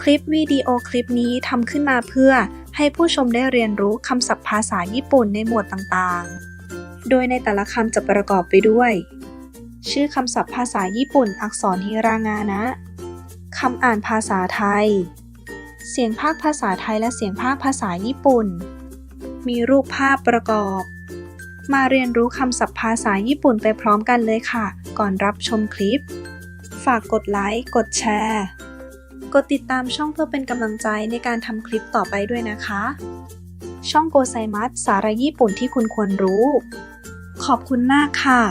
คลิปวิดีโอคลิปนี้ทำขึ้นมาเพื่อให้ผู้ชมได้เรียนรู้คำศัพท์ภาษาญี่ปุ่นในหมวดต่างๆ โดยในแต่ละคำจะประกอบไปด้วย ชื่อคำศัพท์ภาษาญี่ปุ่น อักษรฮิรางานะคำอ่านภาษาไทย เสียงภาคภาษาไทยและเสียงภาคภาษาญี่ปุ่น มีรูปภาพประกอบ มาเรียนรู้คำศัพท์ภาษาญี่ปุ่นไปพร้อมกันเลยค่ะ ก่อนรับชมคลิป ฝากกดไลค์ กดแชร์ กดติดตามช่องเพื่อเป็นกำลังใจในการทำคลิปต่อไปด้วยนะคะ ช่องโกไซมัสสาระญี่ปุ่นที่คุณควรรู้ ขอบคุณมากค่ะ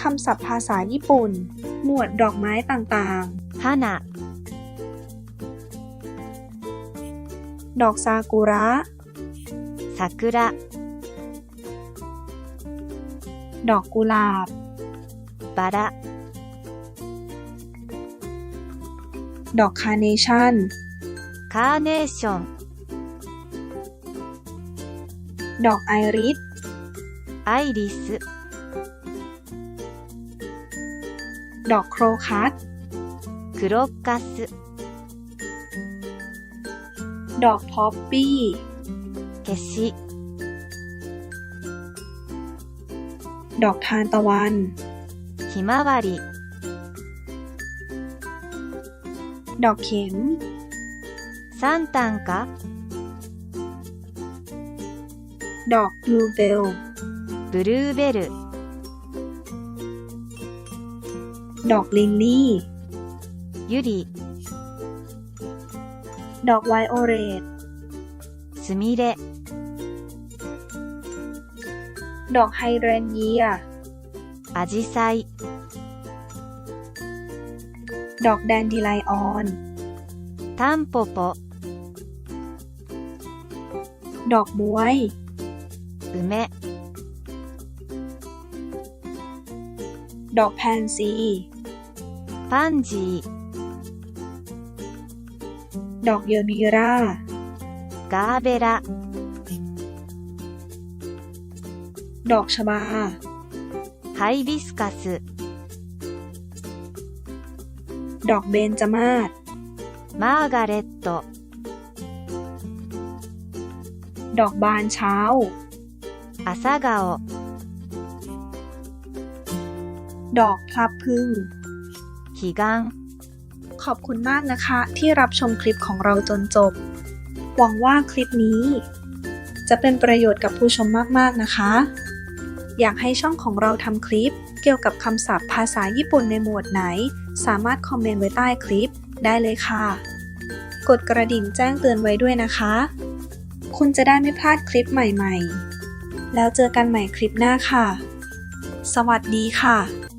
คำศัพท์ภาษาญี่ปุ่น หมวดดอกไม้ต่างๆฮานะดอกซากุระซากุระดอกกุหลาบบาระ ดอกคาร์เนชั่น カーネーション ดอกไอริส アイリス ดอกโครคัส クロッカス ดอกพอปปี้ ケシ ดอกทานตะวัน ひまわり ดอกเข็มซานตังกะดอกบลูเบลบลูเบลดอกลิลลี่ยูริดอกไวโอเลตสมิเรดอกไฮเดรนเยียอาจิไซ ดอกแดนดิไลออน タンポポ ดอกบวย 梅 ดอกแพนซี パンジー ดอกเยอมิรา ガーベラ ดอกชบา ハイビスカス ดอกเบญจมาศมาร์กาเรตตดอกบานเช้าอาซากาโอดอกพลับพึ่งขีกังขอบคุณมากนะคะที่รับชมคลิปของเราจนจบ หวังว่าคลิปนี้ จะเป็นประโยชน์กับผู้ชมมาก ๆ นะคะ อยากให้ช่องของเราทำคลิป เกี่ยวกับคำศัพท์ภาษาญี่ปุ่นในหมวดไหน สามารถคอมเมนต์ไว้ใต้คลิปได้เลยค่ะ กดกระดิ่งแจ้งเตือนไว้ด้วยนะคะ คุณจะได้ไม่พลาดคลิปใหม่ๆ แล้วเจอกันใหม่คลิปหน้าค่ะ สวัสดีค่ะ